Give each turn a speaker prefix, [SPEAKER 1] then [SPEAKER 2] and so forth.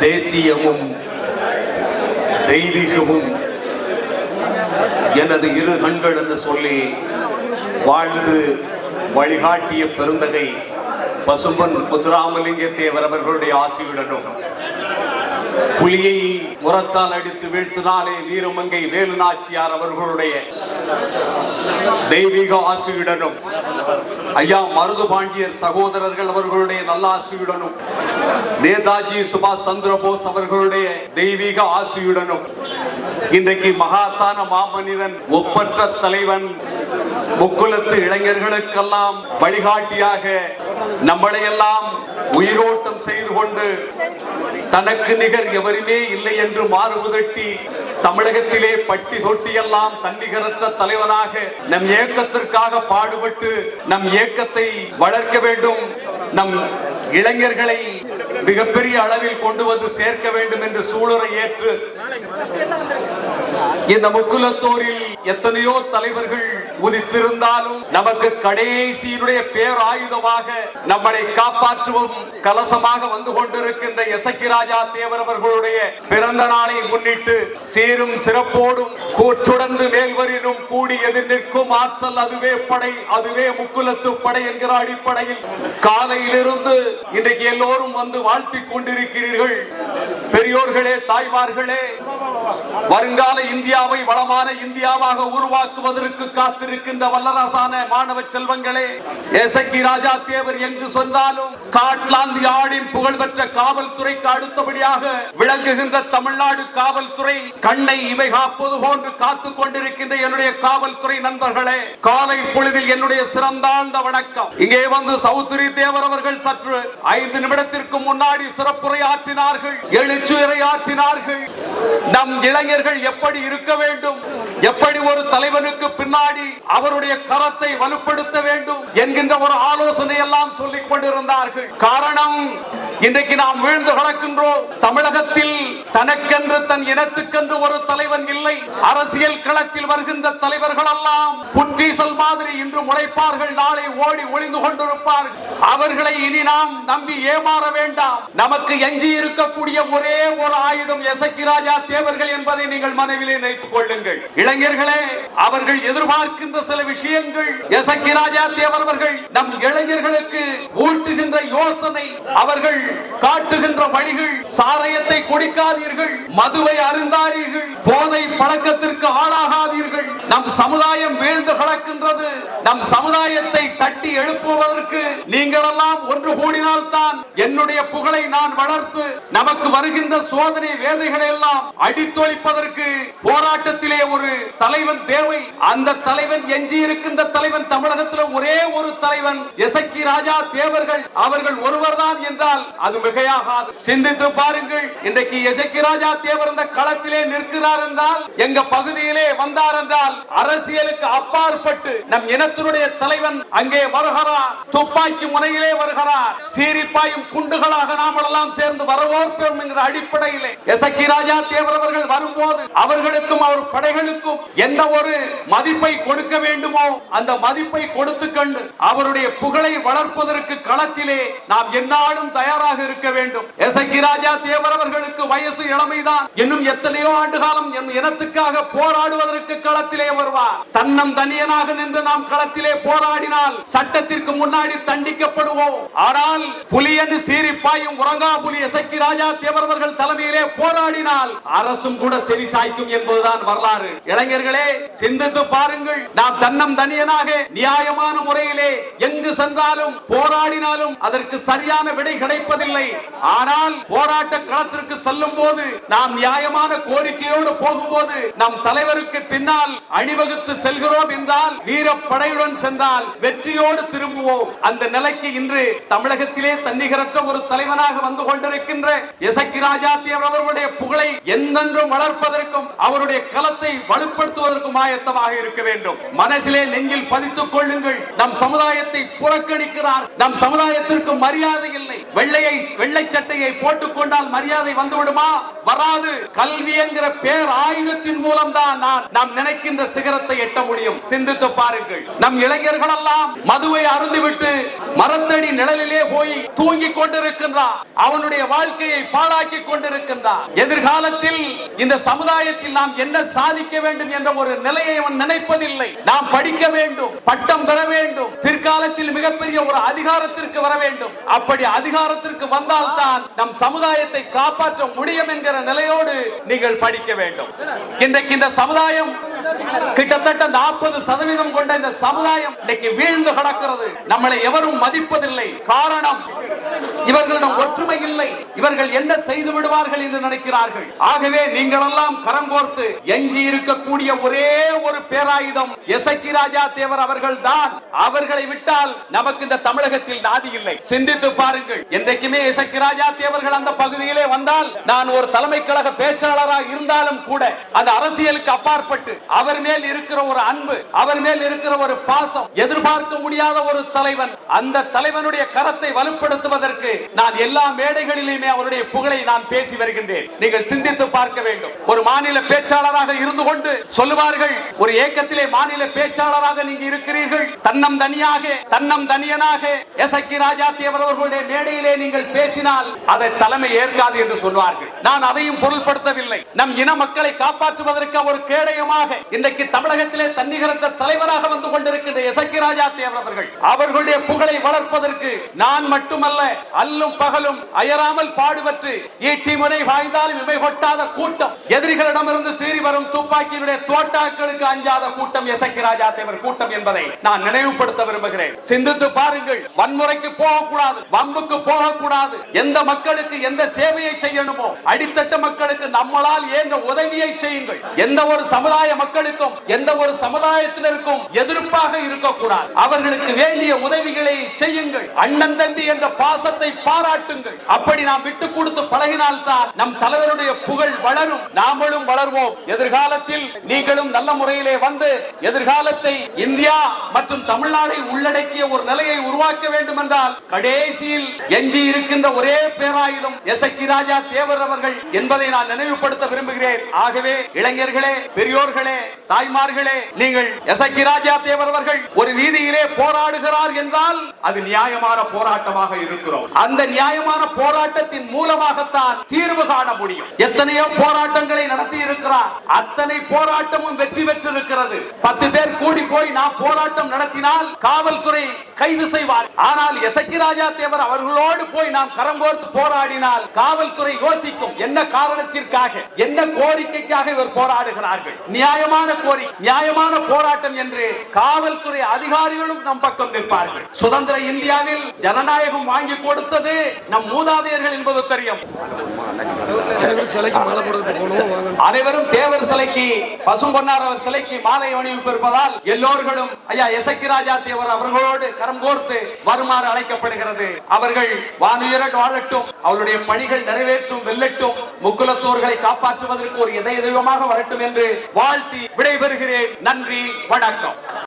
[SPEAKER 1] தேசியமும் தெய்வீகமும் எனது இரு கண்கள் என்று சொல்லி வாழ்ந்து வழிகாட்டிய பெருந்தகை பசும்பன் முத்துராமலிங்க தேவர் அவர்களுடைய ஆசியுடனும் புலியை முரத்தால் அடித்து வீழ்த்தினாலே வீரமங்கை வேலு நாச்சியார் அவர்களுடைய தெய்வீக ஆசியுடனும் ஐயா மருது பாண்டியர் சகோதரர்கள் அவர்களுடைய நல்லாசியுடனும் நேதாஜி சுபாஷ் சந்திர போஸ் அவர்களுடைய தெய்வீக ஆசியுடனும் இன்றைக்கு மகாத்தான மாமனிதன் ஒப்பற்ற தலைவன் முக்குலத்து இளைஞர்களுக்கெல்லாம் வழிகாட்டியாக நம்மளையெல்லாம் உயிரோட்டம் செய்து கொண்டு தனக்கு நிகர் எவருமே இல்லை என்று மாறுபுதட்டி தமிழகத்திலே பட்டி தொட்டியெல்லாம் தன்னிகரற்ற தலைவனாக நம் இயக்கத்திற்காக பாடுபட்டு நம் இயக்கத்தை வளர்க்க வேண்டும். நம் இளைஞர்களை மிகப்பெரிய அளவில் கொண்டு வந்து சேர்க்க வேண்டும் என்று சூளுரை ஏற்று இந்த முக்குலத்தோரில் எத்தனையோ தலைவர்கள் உதித்திருந்தாலும் நமக்கு கடைசியினுடைய பேராயுதமாக நம்மளை காப்பாற்றுவோம். கலசமாக வந்து கொண்டிருக்கின்ற எசக்கி ராஜா தேவர் அவர்களுடைய பிறந்த நாளை முன்னிட்டு சீரும் சிறப்போடும் கூற்றுடன்று மேல்வரினும் கூடி எதிர் நிற்கும் ஆற்றல் அதுவே படை அதுவே முக்குலத்து படை என்கிற அடிப்படையில் காலையிலிருந்து இன்றைக்கு எல்லோரும் வந்து வாழ்த்திக் கொண்டிருக்கிறீர்கள். பெரியோர்களே தாய்மார்களே வருங்கால இந்தியாவை வளமான இந்தியாவாக உருவாக்குவதற்கு காத்திருக்கின்ற வல்லரசான மாணவ செல்வங்களே எசக்கி ராஜா தேவர் என்று சொன்னாலும் ஸ்காட்லாந்து யாழின் புகழ்பெற்ற காவல்துறைக்கு அடுத்தபடியாக விளங்குகின்ற தமிழ்நாடு காவல்துறை கண்ணை இவை காப்பது போன்று காத்துக் கொண்டிருக்கின்ற என்னுடைய காவல்துறை நண்பர்களே காலை பொழுதில் என்னுடைய சிறந்தாழ்ந்த வணக்கம். இங்கே வந்து சௌத்ரி தேவர் அவர்கள் சற்று ஐந்து நிமிடத்திற்கு முன்னாடி சிறப்புரை ஆற்றினார்கள் எழுச்சுரை ஆற்றினார்கள் நம் இளைஞர்கள் எப்படி இருக்க வேண்டும்? எப்படி ஒரு தலைவனுக்கு பின்னாடி அவருடைய கரத்தை வலுப்படுத்த வேண்டும்? என்கின்ற ஒரு ஆலோசனை எல்லாம் சொல்லிக் கொண்டிருந்தார்கள். காரணம் இன்றைக்கு நாம் வீழ்ந்து கிடக்கின்றோம். தமிழகத்தில் தனக்கென்று தன் இனத்துக்கென்று ஒரு தலைவன் இல்லை. அரசியல் களத்தில் வருகின்ற தலைவர்கள் எல்லாம் புற்றீசல் மாதிரி இன்று முளைப்பார்கள் நாளை ஓடி ஒளிந்து கொண்டிருப்பார்கள். அவர்களை இனி நாம் நம்பி ஏமாற வேண்டாம். நமக்கு எஞ்சி இருக்கக்கூடிய ஒரே ஒரு ஆயுதம் எசக்கி ராஜா தேவர்கள் என்பதை நீங்கள் மனைவிலே நினைத்துக் கொள்ளுங்கள். இளைஞர்களே அவர்கள் எதிர்பார்க்கின்ற சில விஷயங்கள் எசக்கி ராஜா தேவர் அவர்கள் நம் இளைஞர்களுக்கு ஊட்டுகின்ற யோசனை. அவர்கள் காட்டுகின்ற வழிகள் சாராயத்தை குடிக்காதீர்கள் மதுவை அருந்தாதீர்கள் போதை பழக்கத்திற்கு ஆளாகாதீர்கள். நம் சமுதாயம் வீழ்ந்து கிடக்கின்றது. நம் சமுதாயத்தை தட்டி எழுப்புவதற்கு நீங்கள் எல்லாம் ஒன்று நான் என்னுடைய புகழை நான் வளர்த்து நமக்கு வருகின்ற சோதனை வேதைகளை எல்லாம் அடித்தொழிப்பதற்கு போராட்டத்திலே ஒரு தலைவன் தேவை. அந்த தலைவன் எஞ்சி இருக்கின்ற தலைவன் தமிழகத்தில் ஒரே ஒரு தலைவன். எசக்கி ராஜா தேவர்கள் அவர்கள் ஒருவர்தான் என்றால் அது மிகையாகாது. சிந்தித்து பாருங்கள் இன்றைக்கு எசக்கி ராஜா தேவர் இந்த களத்திலே நிற்கிறார் என்றால் எங்க பகுதியிலே வந்தார் என்றால் அரசியலுக்கு அப்பாற்பட்டு நம் இனத்தினுடைய தலைவன் அங்கே வருகிறார். துப்பாக்கி முனையிலே வருகிறார். பாயும் குண்டுகளாக நாம் எல்லாம் சேர்ந்து வரவோர்ப்போம் என்கிற அடிப்படையிலே எசக்கி ராஜா தேவர் அவர்கள் வரும்போது அவர்களுக்கும் அவர் படைகளுக்கும் எந்த ஒரு மதிப்பை கொடுக்க வேண்டுமோ அந்த மதிப்பை கொடுத்து கண்டு அவருடைய புகழை வளர்ப்பதற்கு களத்திலே நாம் எந்நாளும் தயாராக இருக்க வேண்டும். எசக்கி ராஜா தேவர் அவர்களுக்கு வயசு இளமைதான். இன்னும் எத்தனையோ ஆண்டு காலம் என் இனத்துக்காக போராடுவதற்கு களத்திலே வருவார் தன்னம் தனியனாக நின்று நாம் களத்திலே போராடினால் சட்டத்திற்கு முன்னாடி தண்டிக்கப்படுவோம். ஆனால் புலி என்று சீரிப்பாயும் உறங்கா எசக்கி ராஜா தேவர் தலைமையிலே போராடினால் அரசும் கூட செவி சாய்க்கும் என்பதுதான் வரலாறு. இளைஞர்களே சிந்தித்து பாருங்கள். நாம் தன்னம் தனியனாக நியாயமான முறையிலே எங்கு சென்றாலும் போராடினாலும் அதற்கு சரியான விடை கிடைப்பதில்லை. ஆனால் போராட்ட களத்திற்கு செல்லும் போது நாம் நியாயமான கோரிக்கையோடு போகும்போது நம் தலைவருக்கு பின்னால் அணிவகுத்து செல்கிறோம் என்றால் வீரப்படையுடன் சென்றால் வெற்றியோடு திரும்புவோம். அந்த நிலைக்கு இன்று தமிழகத்திலே தன்னிகரற்ற ஒரு தலைவனாக வந்து கொண்டிருக்கின்ற எசக்கி ராஜாத்தியவர் அவருடைய அவர்களுடைய புகழை என்றென்றும் வளர்ப்பதற்கும் அவருடைய களத்தை வலுப்படுத்துவதற்கும் ஆயத்தமாக இருக்க வேண்டும். மனசிலே நெஞ்சில் பதித்துக் கொள்ளுங்கள். நம் சமுதாயத்தை புறக்கணிக்கிறார். நம் சமுதாயத்திற்கு மரியாதை இல்லை. வெள்ளையை வெள்ளை சட்டையை போட்டுக் கொண்டால் மரியாதை வந்துவிடுமா? வராது. கல்வி என்கிற பேர் ஆயுதத்தின் மூலம் தான் நான் நாம் நினைக்கின்ற சிகரத்தை எட்ட முடியும். சிந்தித்து பாருங்கள். நம் இளைஞர்கள் எல்லாம் மதுவை அருந்துவிட்டு மரத்தடி நிழலிலே போய் தூங்கிக் கொண்டிருக்கின்றான் அவனுடைய வாழ்க்கையை பாழாக்கி கொண்டிருக்கின்றான் எதிர்காலத்தில் இந்த சமுதாயத்தில் நாம் என்ன சாதிக்க வேண்டும் என்ற ஒரு நிலையை அவன் நினைப்பதில்லை. நாம் படிக்க வேண்டும் பட்டம் பெற வேண்டும். பிற்காலத்தில் மிகப்பெரிய ஒரு அதிகாரத்திற்கு வர வேண்டும். அப்படி அதிகாரத்திற்கு வந்தால்தான் நம் சமுதாயத்தை காப்பாற்ற முடியும் என்கிற நிலையோடு நீங்கள் படிக்க வேண்டும். இன்றைக்கு இந்த சமுதாயம் கிட்டத்தட்ட நாற்பது சதவீதம் கொண்ட இந்த சமுதாயம் இன்னைக்கு வீழ்ந்து கிடக்கிறது. நம்மளை எவரும் மதிப்பதில்லை. காரணம் இவர்களிடம் ஒற்றுமை இல்லை. இவர்கள் என்ன செய்து விடுவார்கள் என்று நினைக்கிறார்கள். ஆகவே நீங்கள் எல்லாம் கரங்கோர்த்து எஞ்சி இருக்கக்கூடிய ஒரே ஒரு பேராயுதம் எசக்கி ராஜா தேவர் அவர்கள் தான் அவர்களை விட்டால் நமக்கு இந்த தமிழகத்தில் நாதி இல்லை. சிந்தித்து பாருங்கள். என்றைக்குமே எசக்கி ராஜா தேவர்கள் அந்த பகுதியிலே வந்தால் நான் ஒரு தலைமை கழக பேச்சாளராக இருந்தாலும் கூட அந்த அரசியலுக்கு அப்பாற்பட்டு அவர் மேல் இருக்கிற ஒரு அன்பு அவர் மேல் இருக்கிற ஒரு பாசம் எதிர்பார்க்க முடியாத ஒரு தலைவன் அந்த தலைவனுடைய கரத்தை வலுப்படுத்துவது வலுப்படுத்துவதற்கு நான் எல்லா மேடைகளிலுமே அவருடைய புகழை நான் பேசி வருகின்றேன். நீங்கள் சிந்தித்து பார்க்க வேண்டும். ஒரு மாநில பேச்சாளராக இருந்து கொண்டு சொல்லுவார்கள் ஒரு ஏக்கத்திலே மாநில பேச்சாளராக நீங்க இருக்கிறீர்கள். தன்னம் தனியாக தன்னம் தனியனாக. எசக்கி ராஜா தேவர் அவர்களுடைய மேடையிலே நீங்கள் பேசினால் அதை தலைமை ஏற்காது என்று சொல்வார்கள். நான் அதையும் பொருள்படுத்தவில்லை. நம் இன மக்களை காப்பாற்றுவதற்கு ஒரு கேடயமாக இன்றைக்கு தமிழகத்திலே தன்னிகரற்ற தலைவராக வந்து கொண்டிருக்கின்ற எசக்கி ராஜா தேவர் அவர்கள் அவர்களுடைய புகழை வளர்ப்பதற்கு நான் மட்டுமல்ல அல்லும் பகலும் அயராமல் பாடுபற்று ஈட்டி முறை வாய்ந்தாலும் இமை கொட்டாத கூட்டம். எதிரிகளிடமிருந்து சீறி வரும் துப்பாக்கியினுடைய தோட்டாக்களுக்கு அஞ்சாத கூட்டம் எசக்கி ராஜா தேவர் கூட்டம் என்பதை நான் நினைவுபடுத்த விரும்புகிறேன். சிந்தித்து பாருங்கள் வன்முறைக்கு போகக்கூடாது வம்புக்கு போகக்கூடாது. எந்த மக்களுக்கு எந்த சேவையை செய்யணுமோ அடித்தட்டு மக்களுக்கு நம்மளால் ஏங்க உதவியை செய்யுங்கள். எந்த ஒரு சமுதாய மக்களுக்கும் எந்த ஒரு சமுதாயத்தினருக்கும் எதிர்ப்பாக இருக்கக்கூடாது. அவர்களுக்கு வேண்டிய உதவிகளை செய்யுங்கள். அண்ணன் தம்பி என்ற பாசத்தை பாராட்டுங்கள். அப்படி நாம் விட்டு கொடுத்து பழகினால் தான் நம் தலைவருடைய புகழ் வளரும். நாமளும் வளர்வோம். எதிர்காலத்தில் நீங்களும் நல்ல முறையிலே வந்து எதிர்காலத்தை இந்தியா மற்றும் தமிழ்நாடை உள்ளடக்கிய ஒரு நிலையை உருவாக்க வேண்டும் என்றால் கடைசியில் எஞ்சி இருக்கின்ற ஒரே பேராயுதம் எஸ் ராஜா தேவர் அவர்கள் என்பதை நான் நினைவுபடுத்த விரும்புகிறேன். ஆகவே இளைஞர்களே பெரியோர்களே தாய்மார்களே நீங்கள் எஸ் ராஜா தேவர் அவர்கள் ஒரு வீதியிலே போராடுகிறார் என்றால் அது நியாயமான போராட்டமாக இருக்கும். இருக்கிறோம். அந்த நியாயமான போராட்டத்தின் மூலமாகத்தான் தீர்வு காண முடியும். எத்தனையோ போராட்டங்களை நடத்தி இருக்கிறார் அத்தனை போராட்டமும் வெற்றி பெற்றிருக்கிறது. பத்து பேர் கூடி போய் நான் போராட்டம் நடத்தினால் காவல்துறை கைது செய்வார். ஆனால் எசக்கி ராஜா தேவர் அவர்களோடு போய் நாம் கரங்கோர்த்து போராடினால் காவல்துறை யோசிக்கும் என்ன காரணத்திற்காக என்ன கோரிக்கைக்காக இவர் போராடுகிறார்கள். நியாயமான கோரி நியாயமான போராட்டம் என்று காவல்துறை அதிகாரிகளும் நம் பக்கம் நிற்பார்கள். சுதந்திர இந்தியாவில் ஜனநாயகம் வாங்கி வாங்கி கொடுத்தது நம் மூதாதையர்கள் என்பது தெரியும். அனைவரும் தேவர் சிலைக்கு பசும்பொன்னார் அவர் சிலைக்கு மாலை அணிவிப்பு இருப்பதால் எல்லோர்களும் ஐயா எசக்கி ராஜா தேவர் அவர்களோடு கரம் கோர்த்து வருமாறு அழைக்கப்படுகிறது. அவர்கள் வானுயர வாழட்டும் அவருடைய பணிகள் நிறைவேற்றும் வெல்லட்டும் முக்குலத்தோர்களை காப்பாற்றுவதற்கு ஒரு இதய தெய்வமாக வரட்டும் என்று வாழ்த்தி விடைபெறுகிறேன். நன்றி வணக்கம்.